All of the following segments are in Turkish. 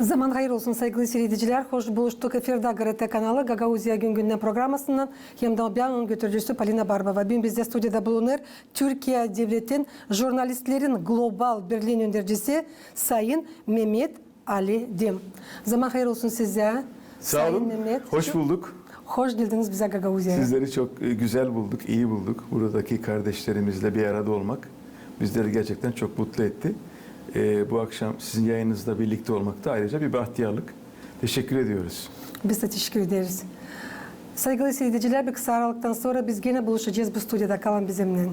Zaman hayır olsun sevgili seyirciler. Hoş buluştuk efirde GRT kanalı Gagauzya Gün Gündem programmasından. Hem de bir götürücüsü Palina Barbova. Bugün bizde stüdyoda bulunur. Türkiye Devlet'in jurnalistlerin global Berlin öndürücüsü Sayın Mehmet Ali Dim. Zaman hayır olsun size. Sağ Sayın olun. Mehmet. Hoş bulduk. Hoş geldiniz bize Gagauzya'ya. Sizleri çok e, güzel bulduk, iyi bulduk. Buradaki kardeşlerimizle bir arada olmak bizleri gerçekten çok mutlu etti. E, bu akşam sizin yayınınızda birlikte olmak da ayrıca bir bahtiyarlık. Teşekkür ediyoruz. Biz de teşekkür ederiz. Saygılı seyirciler bir kısa aralıktan sonra biz gene buluşacağız bu stüdyoda kalan bizimle.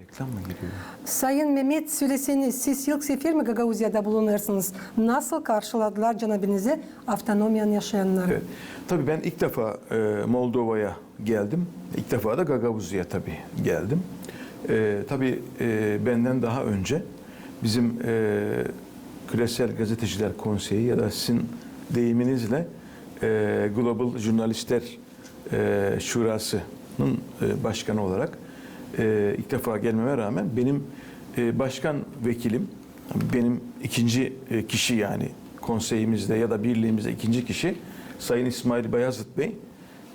Reklam mı giriyor? Sayın Mehmet söyleseniz siz ilk sefer mi Gagauzya'da bulunursunuz? Nasıl karşıladılar canabinizi avtonomiyan yaşayanları? Evet. Tabii ben ilk defa e, Moldova'ya geldim. İlk defa da Gagavuzya'ya tabii geldim. E, tabii e, benden daha önce bizim e, Küresel Gazeteciler Konseyi ya da sizin deyiminizle e, Global Jurnalistler e, Şurası'nın e, başkanı olarak e, ilk defa gelmeme rağmen benim e, başkan vekilim, benim ikinci e, kişi yani konseyimizde ya da birliğimizde ikinci kişi Sayın İsmail Bayazıt Bey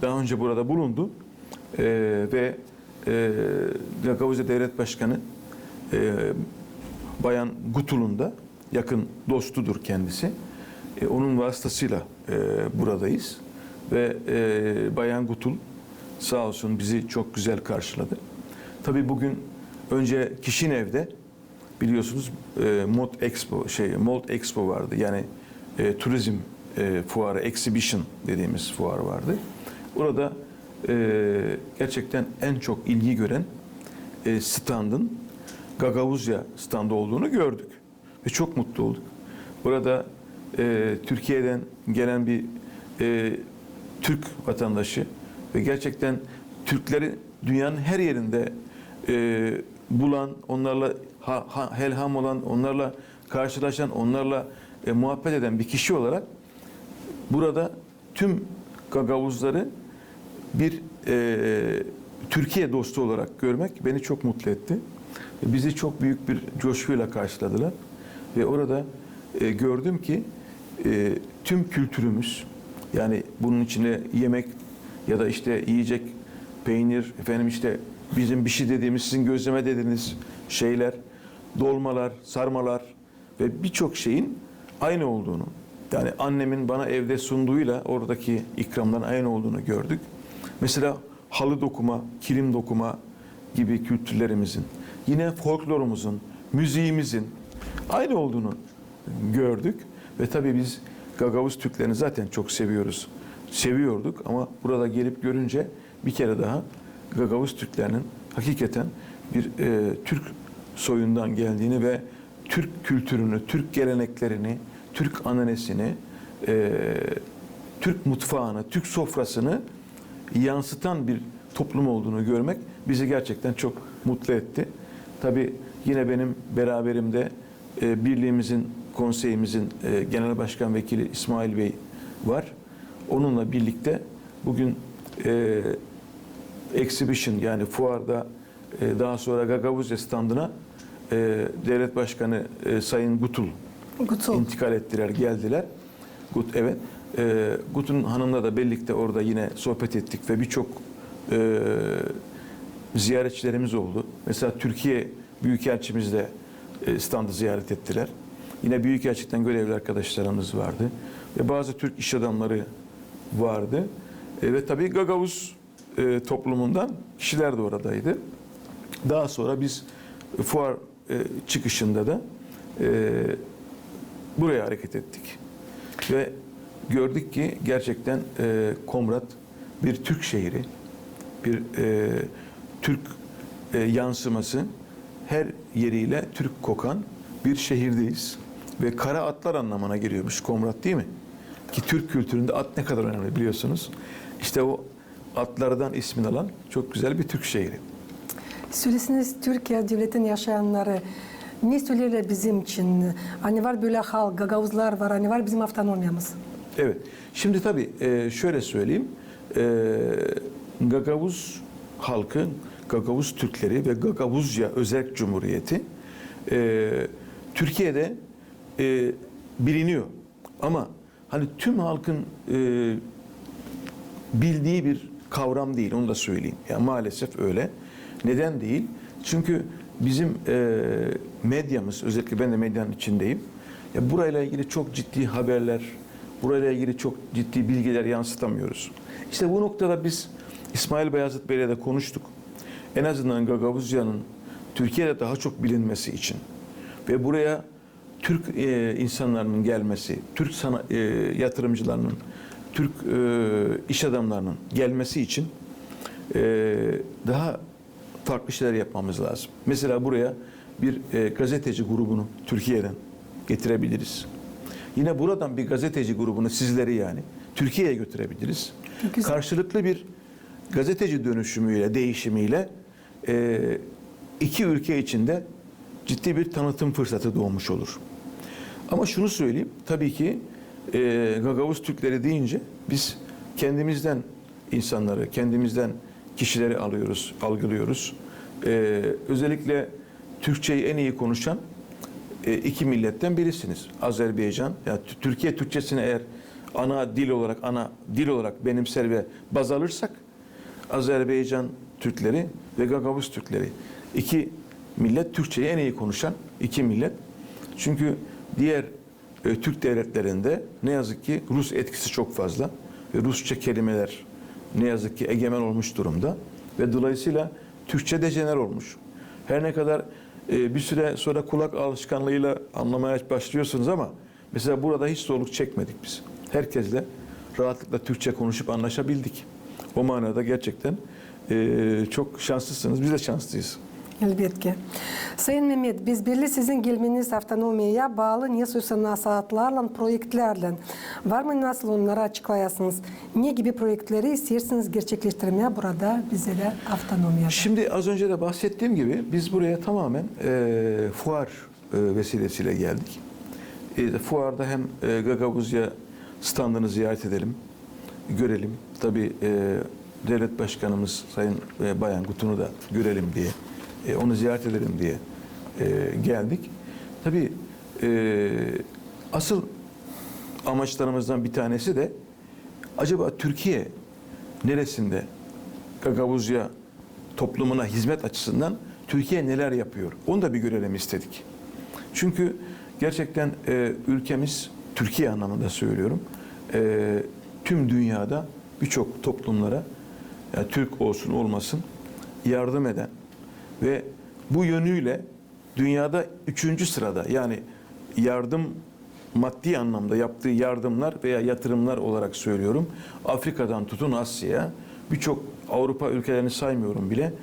daha önce burada bulundu E, ve e, Gagavuzya Devlet Başkanı e, Bayan Gutul'un da yakın dostudur kendisi. E, onun vasıtasıyla e, buradayız ve e, Bayan Gutul sağ olsun bizi çok güzel karşıladı. Tabii bugün önce Kişinev'de biliyorsunuz e, Mod Expo şey Mod Expo vardı. Yani e, turizm e, fuarı, exhibition dediğimiz fuar vardı. Orada e, gerçekten en çok ilgi gören e, standın Gagavuzya standı olduğunu gördük. Ve çok mutlu olduk. Burada e, Türkiye'den gelen bir e, Türk vatandaşı ve gerçekten Türkleri dünyanın her yerinde e, bulan, onlarla ha, ha, helham olan, onlarla karşılaşan, onlarla e, muhabbet eden bir kişi olarak burada tüm Gagavuzları bir e, Türkiye dostu olarak görmek beni çok mutlu etti. Bizi çok büyük bir coşkuyla karşıladılar ve orada e, gördüm ki e, tüm kültürümüz yani bunun içine yemek ya da işte yiyecek peynir efendim işte bizim bir şey dediğimiz sizin gözleme dediğiniz şeyler dolmalar sarmalar ve birçok şeyin aynı olduğunu yani annemin bana evde sunduğuyla oradaki ikramların aynı olduğunu gördük. Mesela halı dokuma, kilim dokuma gibi kültürlerimizin, yine folklorumuzun, müziğimizin aynı olduğunu gördük. Ve tabii biz Gagavuz Türklerini zaten çok seviyoruz. Seviyorduk ama burada gelip görünce bir kere daha Gagavuz Türklerinin hakikaten bir e, Türk soyundan geldiğini ve Türk kültürünü, Türk geleneklerini, Türk ananesini, e, Türk mutfağını, Türk sofrasını yansıtan bir toplum olduğunu görmek bizi gerçekten çok mutlu etti. Tabii yine benim beraberimde e, birliğimizin, konseyimizin e, genel başkan vekili İsmail Bey var. Onunla birlikte bugün e, exhibition yani fuarda e, daha sonra Gagavuzya standına e, devlet başkanı e, Sayın Gutul Gutul. intikal ettiler, geldiler. Gut evet. E, Gut'un hanımla da birlikte orada yine sohbet ettik ve birçok e, ziyaretçilerimiz oldu. Mesela Türkiye Büyükelçimiz de e, standı ziyaret ettiler. Yine Büyükelçikten görevli arkadaşlarımız vardı. Ve bazı Türk iş adamları vardı. E, ve tabii Gagavuz e, toplumundan kişiler de oradaydı. Daha sonra biz fuar e, çıkışında da e, buraya hareket ettik. Ve gördük ki gerçekten e, Komrat bir Türk şehri, bir e, Türk e, yansıması her yeriyle Türk kokan bir şehirdeyiz. Ve kara atlar anlamına geliyormuş Komrat değil mi? Ki Türk kültüründe at ne kadar önemli biliyorsunuz. İşte o atlardan ismini alan çok güzel bir Türk şehri. Söylesiniz Türkiye Devleti'nin yaşayanları ne söylerler bizim için? Hani var böyle halk, Gagavuzlar var, hani var bizim avtonomyamız. Evet. Şimdi tabii e, şöyle söyleyeyim. E, Gagavuz halkı, Gagavuz Türkleri ve Gagavuzya Özerk Cumhuriyeti e, Türkiye'de biliniyor. Ama hani tüm halkın bildiği bir kavram değil onu da söyleyeyim. Yani maalesef öyle. Neden değil? Çünkü bizim e, medyamız özellikle ben de medyanın içindeyim. Ya burayla ilgili çok ciddi haberler, burayla ilgili çok ciddi bilgiler yansıtamıyoruz. İşte bu noktada biz İsmail Beyazıt Bey'le de konuştuk. En azından Gagavuzya'nın Türkiye'de daha çok bilinmesi için ve buraya Türk e, insanlarının gelmesi, Türk sana, e, yatırımcılarının, Türk e, iş adamlarının gelmesi için e, daha farklı şeyler yapmamız lazım. Mesela buraya bir e, gazeteci grubunu Türkiye'den getirebiliriz. Yine buradan bir gazeteci grubunu sizleri yani Türkiye'ye götürebiliriz. Karşılıklı bir gazeteci dönüşümüyle, değişimiyle e, iki ülke içinde ciddi bir tanıtım fırsatı doğmuş olur. Ama şunu söyleyeyim, tabii ki e, Gagavuz Türkleri deyince biz kendimizden insanları, kendimizden kişileri alıyoruz, algılıyoruz. E, özellikle Türkçeyi en iyi konuşan iki milletten birisiniz. Azerbaycan, yani Türkiye Türkçesini eğer ana dil olarak, ana dil olarak benimser ve baz alırsak Azerbaycan Türkleri ve Gagavuz Türkleri. iki millet Türkçeyi en iyi konuşan iki millet. Çünkü diğer e, Türk devletlerinde ne yazık ki Rus etkisi çok fazla ve Rusça kelimeler ne yazık ki egemen olmuş durumda ve dolayısıyla Türkçe dejener olmuş. Her ne kadar e, bir süre sonra kulak alışkanlığıyla anlamaya başlıyorsunuz ama mesela burada hiç zorluk çekmedik biz. Herkesle rahatlıkla Türkçe konuşup anlaşabildik. O manada gerçekten e, çok şanslısınız. Biz de şanslıyız. Elbette. Sayın Mehmet, biz birli sizin gelmeniz avtonomiyaya bağlı ne söz nasihatlarla, projelerle. Var mı nasıl onları açıklayasınız? Ne gibi projeleri istersiniz gerçekleştirmeye burada bize de avtonomiyada? Şimdi az önce de bahsettiğim gibi biz buraya tamamen e, fuar e, vesilesiyle geldik. E, fuarda hem e, Gagavuzya standını ziyaret edelim, görelim. Tabii e, devlet başkanımız Sayın e, Bayan Gutun'u da görelim diye, e, onu ziyaret edelim diye e, geldik. Tabii e, asıl amaçlarımızdan bir tanesi de acaba Türkiye neresinde Gagavuzya toplumuna hizmet açısından Türkiye neler yapıyor? Onu da bir görelim istedik. Çünkü gerçekten e, ülkemiz, Türkiye anlamında söylüyorum, e, tüm dünyada birçok toplumlara, yani Türk olsun olmasın, yardım eden ve bu yönüyle dünyada üçüncü sırada yani yardım maddi anlamda yaptığı yardımlar veya yatırımlar olarak söylüyorum. Afrika'dan tutun Asya'ya birçok Avrupa ülkelerini saymıyorum bile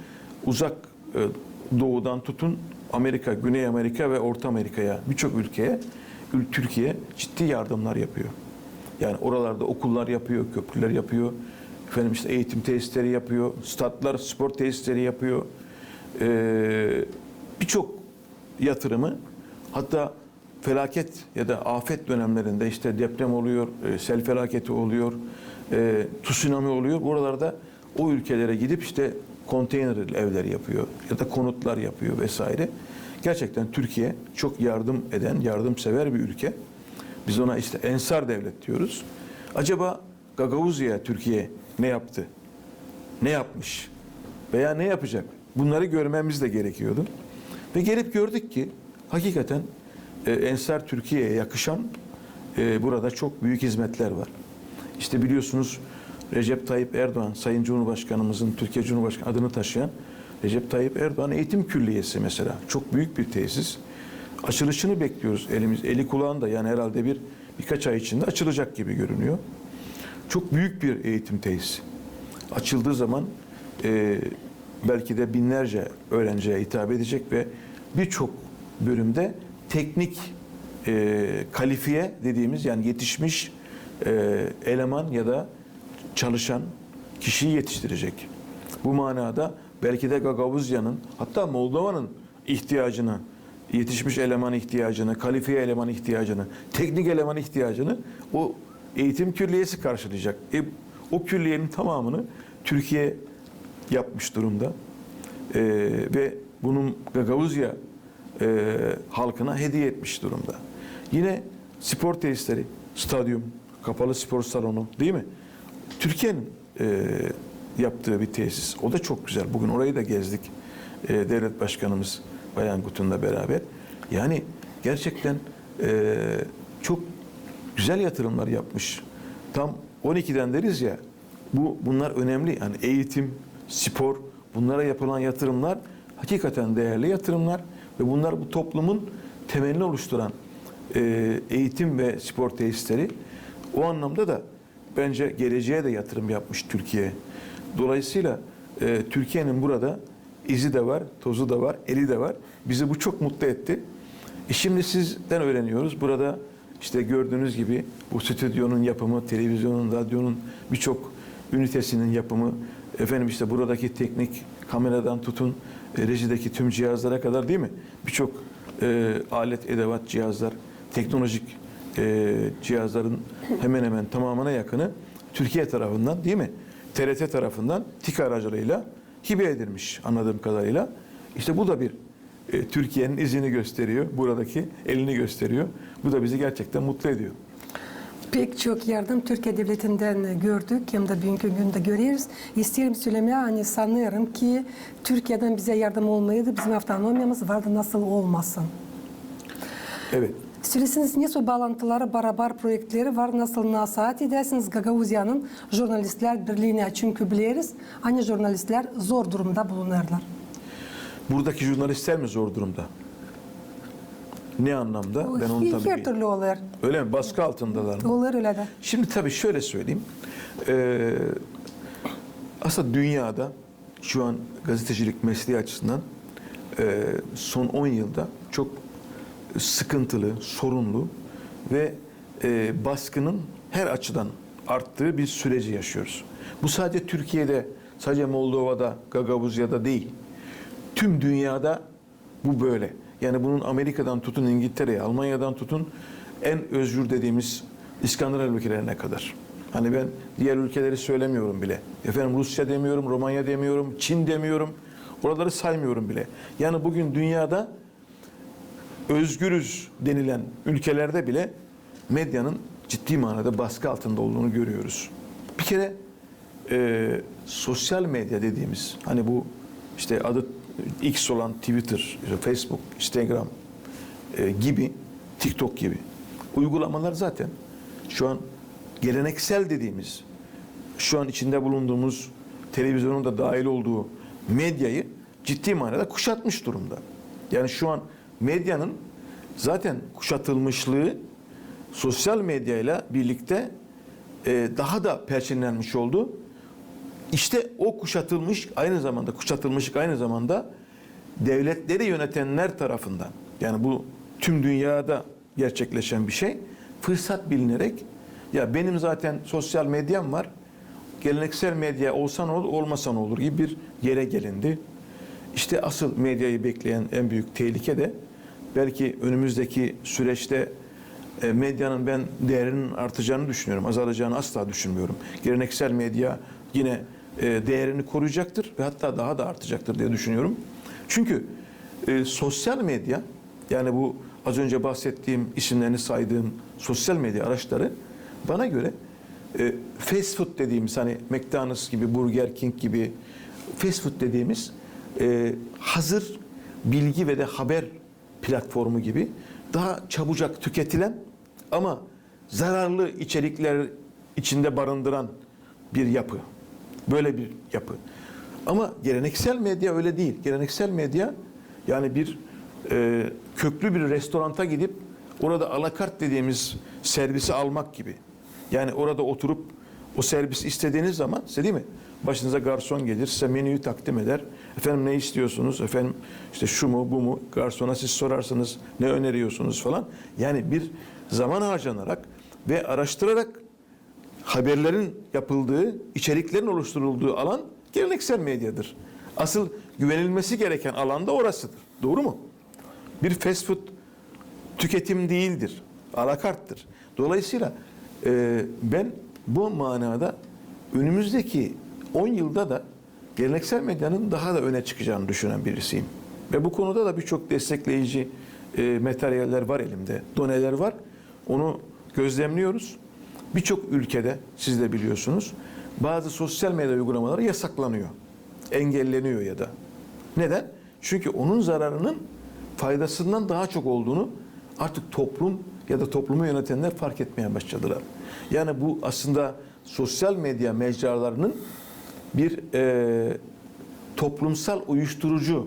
uzak e, doğudan tutun Amerika, Güney Amerika ve Orta Amerika'ya birçok ülkeye ül- Türkiye ciddi yardımlar yapıyor. Yani oralarda okullar yapıyor, köprüler yapıyor. Efendim işte eğitim tesisleri yapıyor, statlar, spor tesisleri yapıyor. Ee, birçok yatırımı hatta felaket ya da afet dönemlerinde işte deprem oluyor, e, sel felaketi oluyor, e, tsunami oluyor. Buralarda o ülkelere gidip işte konteyner evler yapıyor ya da konutlar yapıyor vesaire. Gerçekten Türkiye çok yardım eden, yardımsever bir ülke. Biz ona işte ensar devlet diyoruz. Acaba Gagavuzya Türkiye ne yaptı? Ne yapmış? Veya ne yapacak? Bunları görmemiz de gerekiyordu. Ve gelip gördük ki hakikaten e, Ensar Türkiye'ye yakışan e, burada çok büyük hizmetler var. İşte biliyorsunuz Recep Tayyip Erdoğan, Sayın Cumhurbaşkanımızın Türkiye Cumhurbaşkanı adını taşıyan Recep Tayyip Erdoğan Eğitim Külliyesi mesela. Çok büyük bir tesis. Açılışını bekliyoruz elimiz, eli kulağında yani herhalde bir birkaç ay içinde açılacak gibi görünüyor. Çok büyük bir eğitim tesisi. Açıldığı zaman e, belki de binlerce öğrenciye hitap edecek ve birçok bölümde teknik e, kalifiye dediğimiz yani yetişmiş e, eleman ya da çalışan kişiyi yetiştirecek. Bu manada belki de Gagavuzya'nın hatta Moldova'nın ihtiyacını, yetişmiş eleman ihtiyacını, kalifiye eleman ihtiyacını, teknik eleman ihtiyacını o eğitim külliyesi karşılayacak. E, o külliyenin tamamını Türkiye yapmış durumda. Ee, ve bunun Gagavuzya e, halkına hediye etmiş durumda. Yine spor tesisleri, stadyum, kapalı spor salonu değil mi? Türkiye'nin e, yaptığı bir tesis. O da çok güzel. Bugün orayı da gezdik. E, devlet Başkanımız Bayan Gutun'la beraber. Yani gerçekten e, çok güzel yatırımlar yapmış. Tam 12'den deriz ya. Bu bunlar önemli. Yani eğitim, spor, bunlara yapılan yatırımlar hakikaten değerli yatırımlar ve bunlar bu toplumun temelini oluşturan e, eğitim ve spor tesisleri. O anlamda da bence geleceğe de yatırım yapmış Türkiye. Dolayısıyla e, Türkiye'nin burada izi de var, tozu da var, eli de var. Bizi bu çok mutlu etti. E şimdi sizden öğreniyoruz. Burada işte gördüğünüz gibi bu stüdyonun yapımı, televizyonun, radyonun birçok ünitesinin yapımı, efendim işte buradaki teknik kameradan tutun e, rejideki tüm cihazlara kadar değil mi? Birçok e, alet, edevat, cihazlar, teknolojik e, cihazların hemen hemen tamamına yakını Türkiye tarafından değil mi? TRT tarafından TİK aracılığıyla hibe edilmiş anladığım kadarıyla. İşte bu da bir e, Türkiye'nin izini gösteriyor. Buradaki elini gösteriyor. Bu da bizi gerçekten mutlu ediyor. Pek çok yardım Türkiye Devleti'nden gördük hem de bugünkü günde görüyoruz. İsterim söylemeye hani sanıyorum ki Türkiye'den bize yardım olmaydı. Bizim avtonomyamız vardı nasıl olmasın. Evet. Söylesiniz nasıl bağlantıları, beraber projeleri var, nasıl nasihat edersiniz Gagavuzya'nın Jurnalistler Birliği'ne çünkü biliriz. Hani jurnalistler zor durumda bulunurlar. Buradaki jurnalistler mi zor durumda? Ne anlamda? Ben onu tabii... Her türlü olur. Öyle mi? Baskı altındalar mı? Olur öyle de. Şimdi tabii şöyle söyleyeyim. Ee, aslında dünyada şu an gazetecilik mesleği açısından e, son 10 yılda çok sıkıntılı, sorunlu ve e, baskının her açıdan arttığı bir süreci yaşıyoruz. Bu sadece Türkiye'de, sadece Moldova'da, Gagavuzya'da değil. Tüm dünyada bu böyle. Yani bunun Amerika'dan tutun İngiltere'ye, Almanya'dan tutun en özgür dediğimiz İskandinav ülkelerine kadar. Hani ben diğer ülkeleri söylemiyorum bile. Efendim Rusya demiyorum, Romanya demiyorum, Çin demiyorum. Oraları saymıyorum bile. Yani bugün dünyada özgürüz denilen ülkelerde bile medyanın ciddi manada baskı altında olduğunu görüyoruz. Bir kere e, sosyal medya dediğimiz hani bu işte adı X olan Twitter, işte Facebook, Instagram e, gibi, TikTok gibi uygulamalar zaten şu an geleneksel dediğimiz, şu an içinde bulunduğumuz televizyonun da dahil olduğu medyayı ciddi manada kuşatmış durumda. Yani şu an medyanın zaten kuşatılmışlığı sosyal medyayla birlikte e, daha da perçinlenmiş oldu. İşte o kuşatılmış aynı zamanda kuşatılmışlık aynı zamanda devletleri yönetenler tarafından yani bu tüm dünyada gerçekleşen bir şey fırsat bilinerek ya benim zaten sosyal medyam var geleneksel medya olsan olur olmasan olur gibi bir yere gelindi. İşte asıl medyayı bekleyen en büyük tehlike de belki önümüzdeki süreçte e, medyanın ben değerinin artacağını düşünüyorum. Azalacağını asla düşünmüyorum. Geleneksel medya yine değerini koruyacaktır ve hatta daha da artacaktır diye düşünüyorum. Çünkü e, sosyal medya yani bu az önce bahsettiğim isimlerini saydığım sosyal medya araçları bana göre e, fast food dediğimiz hani McDonald's gibi Burger King gibi fast food dediğimiz e, hazır bilgi ve de haber platformu gibi daha çabucak tüketilen ama zararlı içerikler içinde barındıran bir yapı. Böyle bir yapı. Ama geleneksel medya öyle değil. Geleneksel medya yani bir e, köklü bir restoranta gidip orada alakart dediğimiz servisi almak gibi. Yani orada oturup o servisi istediğiniz zaman size değil mi? Başınıza garson gelir, size menüyü takdim eder. Efendim ne istiyorsunuz? Efendim işte şu mu, bu mu? Garsona siz sorarsınız, ne öneriyorsunuz falan. Yani bir zaman harcanarak ve araştırarak haberlerin yapıldığı, içeriklerin oluşturulduğu alan geleneksel medyadır. Asıl güvenilmesi gereken alan da orasıdır. Doğru mu? Bir fast food tüketim değildir. Alakarttır. Dolayısıyla e, ben bu manada önümüzdeki 10 yılda da geleneksel medyanın daha da öne çıkacağını düşünen birisiyim. Ve bu konuda da birçok destekleyici e, materyaller var elimde, doneler var. Onu gözlemliyoruz. Birçok ülkede siz de biliyorsunuz bazı sosyal medya uygulamaları yasaklanıyor. Engelleniyor ya da. Neden? Çünkü onun zararının faydasından daha çok olduğunu artık toplum ya da toplumu yönetenler fark etmeye başladılar. Yani bu aslında sosyal medya mecralarının bir e, toplumsal uyuşturucu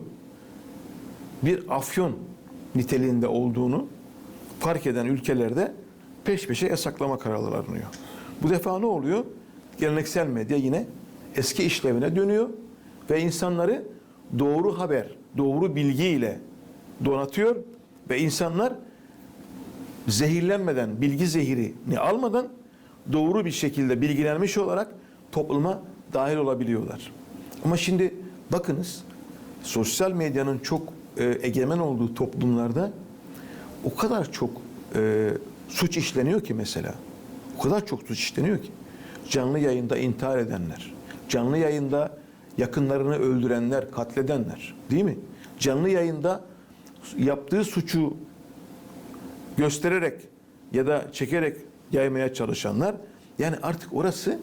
bir afyon niteliğinde olduğunu fark eden ülkelerde peş peşe yasaklama kararları alınıyor. Bu defa ne oluyor? Geleneksel medya yine eski işlevine dönüyor ve insanları doğru haber, doğru bilgi ile donatıyor ve insanlar zehirlenmeden, bilgi zehirini almadan doğru bir şekilde bilgilenmiş olarak topluma dahil olabiliyorlar. Ama şimdi bakınız sosyal medyanın çok e, egemen olduğu toplumlarda o kadar çok e, suç işleniyor ki mesela. O kadar çok suç işleniyor ki. Canlı yayında intihar edenler, canlı yayında yakınlarını öldürenler, katledenler değil mi? Canlı yayında yaptığı suçu göstererek ya da çekerek yaymaya çalışanlar yani artık orası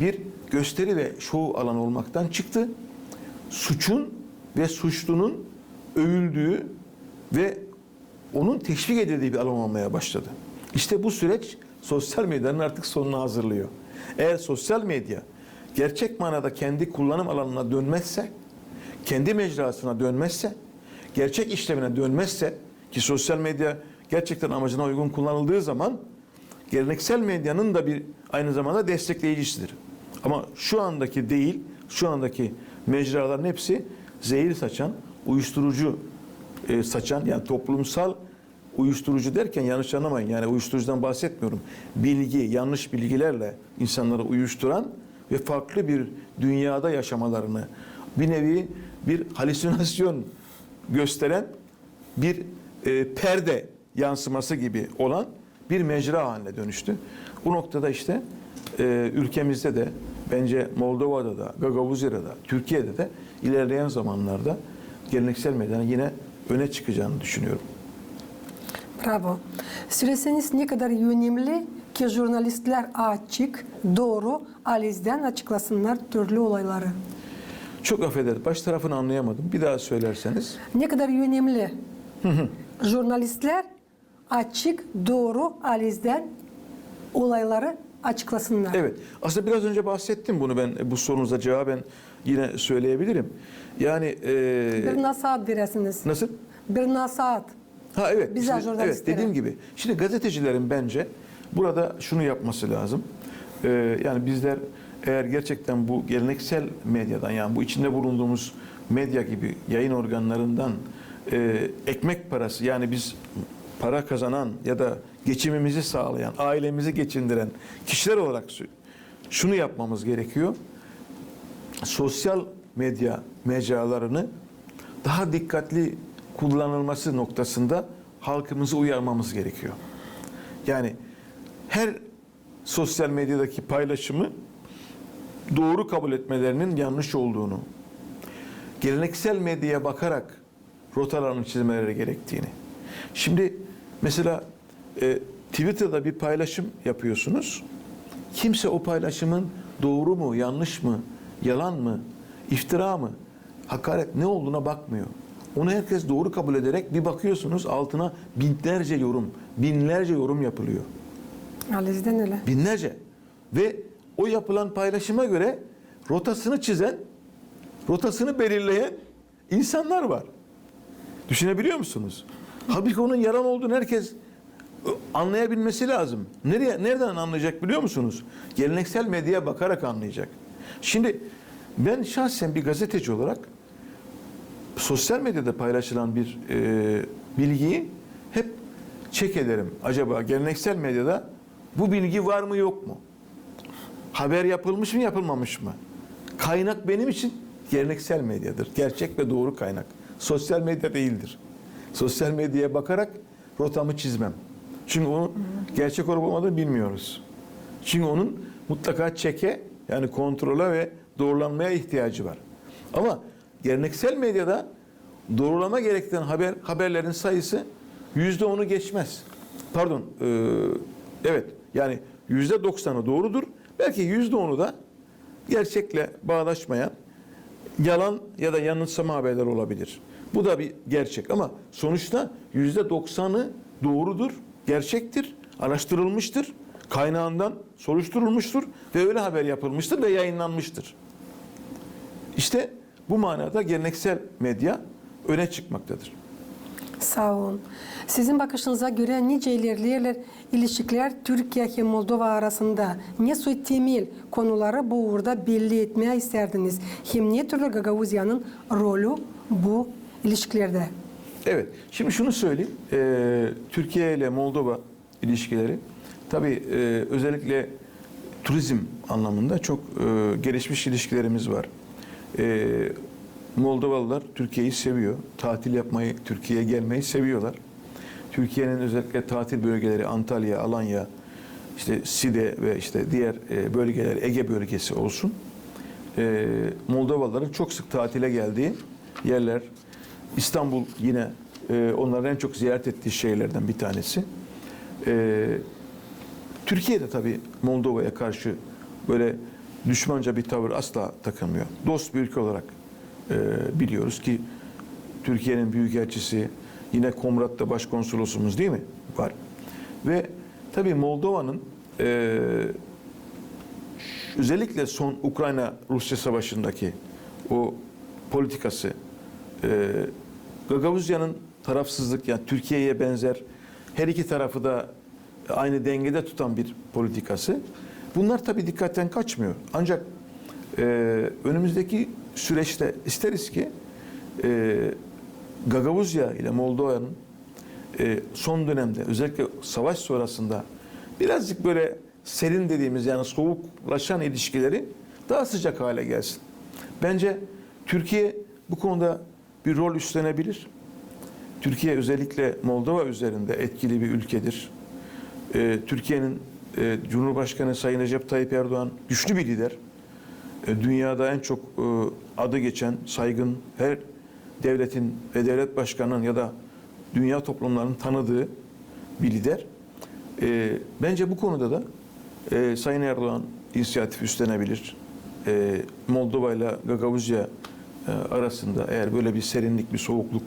bir gösteri ve şov alanı olmaktan çıktı. Suçun ve suçlunun övüldüğü ve onun teşvik edildiği bir alan olmaya başladı. İşte bu süreç sosyal medyanın artık sonuna hazırlıyor. Eğer sosyal medya gerçek manada kendi kullanım alanına dönmezse, kendi mecrasına dönmezse, gerçek işlevine dönmezse ki sosyal medya gerçekten amacına uygun kullanıldığı zaman geleneksel medyanın da bir aynı zamanda destekleyicisidir. Ama şu andaki değil, şu andaki mecraların hepsi zehir saçan, uyuşturucu e, saçan yani toplumsal uyuşturucu derken yanlış anlamayın. Yani uyuşturucudan bahsetmiyorum. Bilgi, yanlış bilgilerle insanları uyuşturan ve farklı bir dünyada yaşamalarını bir nevi bir halüsinasyon gösteren bir e, perde yansıması gibi olan bir mecra haline dönüştü. Bu noktada işte e, ülkemizde de bence Moldova'da da, Gagavuzya'da da, Türkiye'de de ilerleyen zamanlarda geleneksel medyanın yine öne çıkacağını düşünüyorum. Bravo. Söyleseniz ne kadar önemli ki jurnalistler açık, doğru, alizden açıklasınlar türlü olayları. Çok affedersiniz. Baş tarafını anlayamadım. Bir daha söylerseniz. Ne kadar önemli jurnalistler açık, doğru, alizden olayları açıklasınlar. Evet. Aslında biraz önce bahsettim bunu ben bu sorunuza cevaben yine söyleyebilirim. Yani e, Bir nasihat veresiniz. nasıl? Bir nasihat. Ha evet. Bize Şimdi- evet dediğim gibi. Şimdi gazetecilerin bence burada şunu yapması lazım. Ee, yani bizler eğer gerçekten bu geleneksel medyadan yani bu içinde bulunduğumuz medya gibi yayın organlarından e, ekmek parası yani biz para kazanan ya da geçimimizi sağlayan, ailemizi geçindiren kişiler olarak şunu yapmamız gerekiyor. Sosyal medya mecralarını daha dikkatli kullanılması noktasında halkımızı uyarmamız gerekiyor. Yani her sosyal medyadaki paylaşımı doğru kabul etmelerinin yanlış olduğunu, geleneksel medyaya bakarak rotalarını çizmeleri gerektiğini. Şimdi mesela e, Twitter'da bir paylaşım yapıyorsunuz. Kimse o paylaşımın doğru mu, yanlış mı, yalan mı, iftira mı, hakaret ne olduğuna bakmıyor. Onu herkes doğru kabul ederek bir bakıyorsunuz altına binlerce yorum, binlerce yorum yapılıyor. Alizden öyle. Binlerce. Ve o yapılan paylaşıma göre rotasını çizen, rotasını belirleyen insanlar var. Düşünebiliyor musunuz? Halbuki onun yalan olduğunu herkes anlayabilmesi lazım. Nereye, nereden anlayacak biliyor musunuz? Geleneksel medyaya bakarak anlayacak. Şimdi ben şahsen bir gazeteci olarak sosyal medyada paylaşılan bir e, bilgiyi hep çek ederim. Acaba geleneksel medyada bu bilgi var mı yok mu? Haber yapılmış mı yapılmamış mı? Kaynak benim için geleneksel medyadır. Gerçek ve doğru kaynak. Sosyal medya değildir. Sosyal medyaya bakarak rotamı çizmem. Çünkü onun gerçek olup olmadığını bilmiyoruz. Çünkü onun mutlaka çeke yani kontrola ve doğrulanmaya ihtiyacı var. Ama geleneksel medyada doğrulama gerektiren haber haberlerin sayısı yüzde onu geçmez. Pardon, e, evet yani yüzde doksanı doğrudur. Belki yüzde onu da gerçekle bağdaşmayan yalan ya da yanılsama haberler olabilir. Bu da bir gerçek ama sonuçta yüzde doksanı doğrudur, gerçektir, araştırılmıştır, kaynağından soruşturulmuştur ve öyle haber yapılmıştır ve yayınlanmıştır. İşte bu manada geleneksel medya öne çıkmaktadır. Sağ olun. Sizin bakışınıza göre nice ilerleyenler ilişkiler Türkiye ve Moldova arasında ne su temel konuları bu uğurda belli etmeye isterdiniz? Hem ne türlü Gagavuzya'nın rolü bu ilişkilerde? Evet. Şimdi şunu söyleyeyim. Ee, Türkiye ile Moldova ilişkileri tabii e, özellikle turizm anlamında çok e, gelişmiş ilişkilerimiz var. E, Moldovalılar Türkiye'yi seviyor. Tatil yapmayı, Türkiye'ye gelmeyi seviyorlar. Türkiye'nin özellikle tatil bölgeleri Antalya, Alanya, işte Side ve işte diğer e, bölgeler Ege bölgesi olsun. E, Moldovalıların çok sık tatile geldiği yerler. İstanbul yine e, onların en çok ziyaret ettiği şehirlerden bir tanesi. E, Türkiye de tabii Moldova'ya karşı böyle düşmanca bir tavır asla takılmıyor. Dost bir ülke olarak e, biliyoruz ki Türkiye'nin büyükelçisi yine Komrat'ta başkonsolosumuz değil mi? Var. Ve tabii Moldova'nın e, özellikle son Ukrayna-Rusya savaşındaki o politikası e, Gagavuzya'nın tarafsızlık yani Türkiye'ye benzer her iki tarafı da aynı dengede tutan bir politikası. Bunlar tabii dikkatten kaçmıyor. Ancak e, önümüzdeki süreçte isteriz ki e, Gagavuzya ile Moldova'nın e, son dönemde özellikle savaş sonrasında birazcık böyle serin dediğimiz yani soğuklaşan ilişkileri daha sıcak hale gelsin. Bence Türkiye bu konuda bir rol üstlenebilir. Türkiye özellikle Moldova üzerinde etkili bir ülkedir. Ee, Türkiye'nin e, Cumhurbaşkanı Sayın Recep Tayyip Erdoğan güçlü bir lider. E, dünyada en çok e, adı geçen, saygın her devletin ve devlet başkanının ya da dünya toplumlarının tanıdığı bir lider. E, bence bu konuda da Sayın Erdoğan inisiyatif üstlenebilir. Moldova ile Gagavuzya arasında eğer böyle bir serinlik, bir soğukluk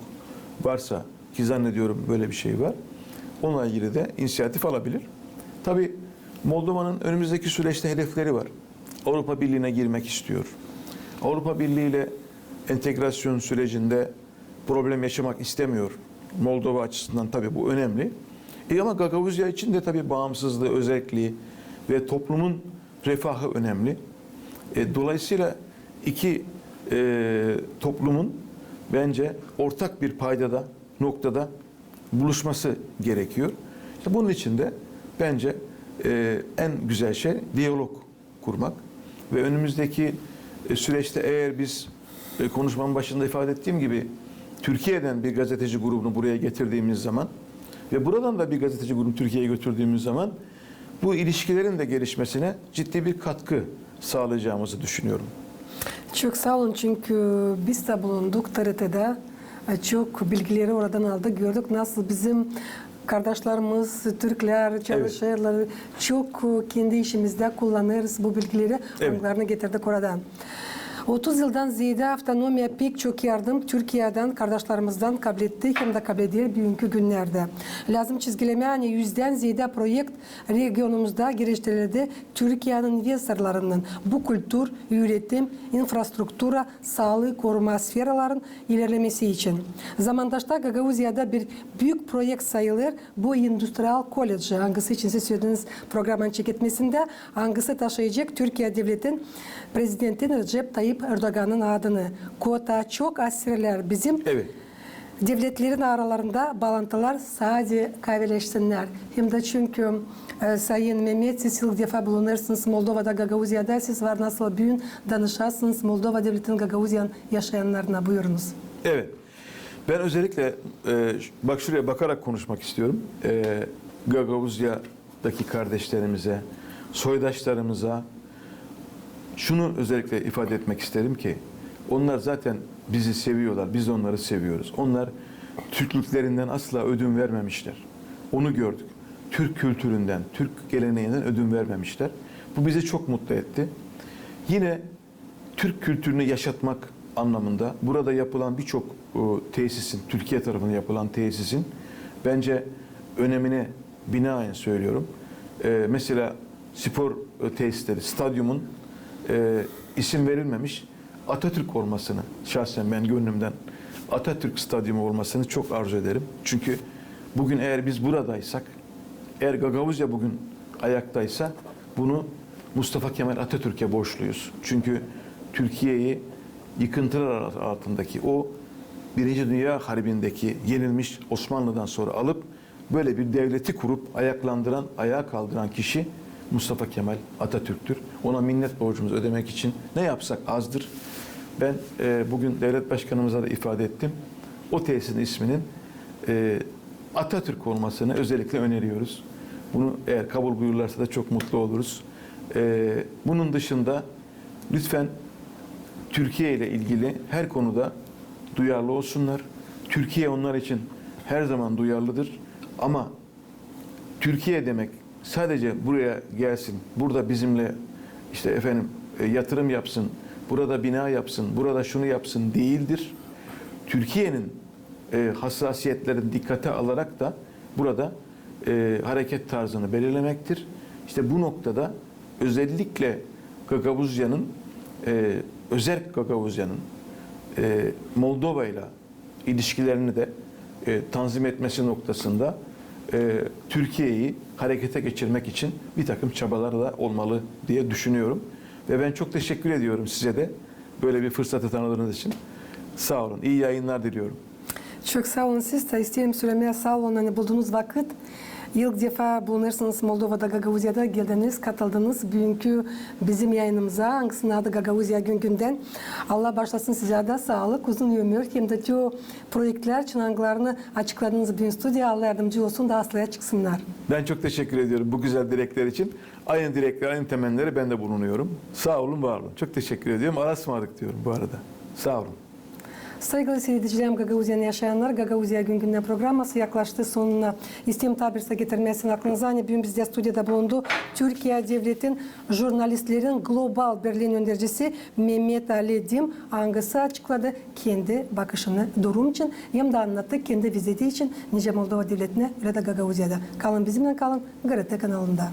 varsa ki zannediyorum böyle bir şey var. Onunla ilgili de inisiyatif alabilir. Tabii Moldova'nın önümüzdeki süreçte hedefleri var. Avrupa Birliği'ne girmek istiyor. Avrupa Birliği ile entegrasyon sürecinde problem yaşamak istemiyor. Moldova açısından tabii bu önemli. E ama Gagavuzya için de tabii bağımsızlığı, özelliği ve toplumun refahı önemli. E, dolayısıyla iki e, toplumun bence ortak bir paydada, noktada buluşması gerekiyor. İşte bunun için de bence e, en güzel şey diyalog kurmak ve önümüzdeki e, süreçte eğer biz e, konuşmamın başında ifade ettiğim gibi Türkiye'den bir gazeteci grubunu buraya getirdiğimiz zaman ve buradan da bir gazeteci grubunu Türkiye'ye götürdüğümüz zaman bu ilişkilerin de gelişmesine ciddi bir katkı sağlayacağımızı düşünüyorum. Çok sağ olun çünkü biz de bulunduk TRT'de. Çok bilgileri oradan aldık. Gördük nasıl bizim kardeşlerimiz, Türkler, çalışırlar. Çok kendi işimizde kullanırız bu bilgileri. Evet. Onlarını getirdik oradan. 30 yıldan ziyade avtonomiya pek çok yardım Türkiye'den, kardeşlerimizden kabul etti hem de kabul ediyor bugünkü günlerde. Lazım çizgileme yani yüzden ziyade projekt regionumuzda geliştirildi. Türkiye'nin investorlarının bu kültür, üretim, infrastruktura, sağlık, koruma sferaların ilerlemesi için. Zamandaşta Gagavuzya'da bir büyük projekt sayılır. Bu Industrial College, hangisi için siz söylediniz programın çekilmesinde, hangisi taşıyacak Türkiye Devleti'nin Prezidentin Recep Tayyip Erdoğan'ın adını. Kota çok asirler bizim Evet. devletlerin aralarında bağlantılar sadece kahveleşsinler. Hem de çünkü e, Sayın Mehmet siz ilk defa bulunursunuz Moldova'da Gagavuzya'da siz var nasıl büyün danışarsınız Moldova devletinin Gagavuzyan yaşayanlarına buyurunuz. Evet. Ben özellikle e, bak şuraya bakarak konuşmak istiyorum. E, Gagavuzya'daki kardeşlerimize, soydaşlarımıza şunu özellikle ifade etmek isterim ki Onlar zaten bizi seviyorlar. Biz onları seviyoruz. Onlar Türklüklerinden asla ödün vermemişler. Onu gördük. Türk kültüründen, Türk geleneğinden ödün vermemişler. Bu bizi çok mutlu etti. Yine Türk kültürünü yaşatmak anlamında burada yapılan birçok e, tesisin, Türkiye tarafından yapılan tesisin bence önemine binaen söylüyorum. E, mesela spor e, tesisleri, stadyumun e, isim verilmemiş Atatürk olmasını şahsen ben gönlümden Atatürk Stadyumu olmasını çok arzu ederim. Çünkü bugün eğer biz buradaysak, eğer Gagavuzya bugün ayaktaysa bunu Mustafa Kemal Atatürk'e borçluyuz. Çünkü Türkiye'yi yıkıntılar altındaki o Birinci Dünya Harbi'ndeki yenilmiş Osmanlı'dan sonra alıp böyle bir devleti kurup ayaklandıran, ayağa kaldıran kişi Mustafa Kemal Atatürk'tür. Ona minnet borcumuzu ödemek için ne yapsak azdır. Ben e, bugün devlet başkanımıza da ifade ettim. O tesisin isminin e, Atatürk olmasını özellikle öneriyoruz. Bunu eğer kabul buyururlarsa da çok mutlu oluruz. E, bunun dışında lütfen Türkiye ile ilgili her konuda duyarlı olsunlar. Türkiye onlar için her zaman duyarlıdır. Ama Türkiye demek sadece buraya gelsin, burada bizimle işte efendim e, yatırım yapsın, burada bina yapsın, burada şunu yapsın değildir. Türkiye'nin e, hassasiyetlerini dikkate alarak da burada e, hareket tarzını belirlemektir. İşte bu noktada özellikle Gagavuzya'nın e, Özerk Gagavuzya'nın Moldova ile ilişkilerini de tanzim etmesi noktasında e, Türkiye'yi harekete geçirmek için bir takım çabalar da olmalı diye düşünüyorum. Ve ben çok teşekkür ediyorum size de böyle bir fırsatı tanıdığınız için. Sağ olun. İyi yayınlar diliyorum. Çok sağ olun siz de isterim söylemeye sağ olun hani bulduğunuz vakit. İlk defa bulunursanız Moldova'da Gagavuzya'da geldiniz, katıldınız. Bugünkü bizim yayınımıza, hangisinin adı Gagavuzya gün günden. Allah başlasın size de sağlık, uzun ömür. Hem de tüm projeler, çınanglarını açıkladığınız bir stüdyo Allah yardımcı olsun da aslıya çıksınlar. Ben çok teşekkür ediyorum bu güzel dilekler için. Aynı dilekler, aynı temennileri ben de bulunuyorum. Sağ olun, var olun. Çok teşekkür ediyorum. Arasmadık diyorum bu arada. Sağ olun. Saygılı seyircilerim Gagavuzya'nı yaşayanlar, Gagavuzya gün günden programması yaklaştı sonuna. İsteyim tabirse getirmesini aklınıza. Hani bugün bizde stüdyoda bulundu. Türkiye Devlet'in jurnalistlerin global Berlin önericisi Mehmet Ali Dim hangisi açıkladı kendi bakışını durum için hem de anlattı kendi viziti için nice Moldova Devleti'ne ve de Gagavuzya'da. Kalın bizimle kalın GRT kanalında.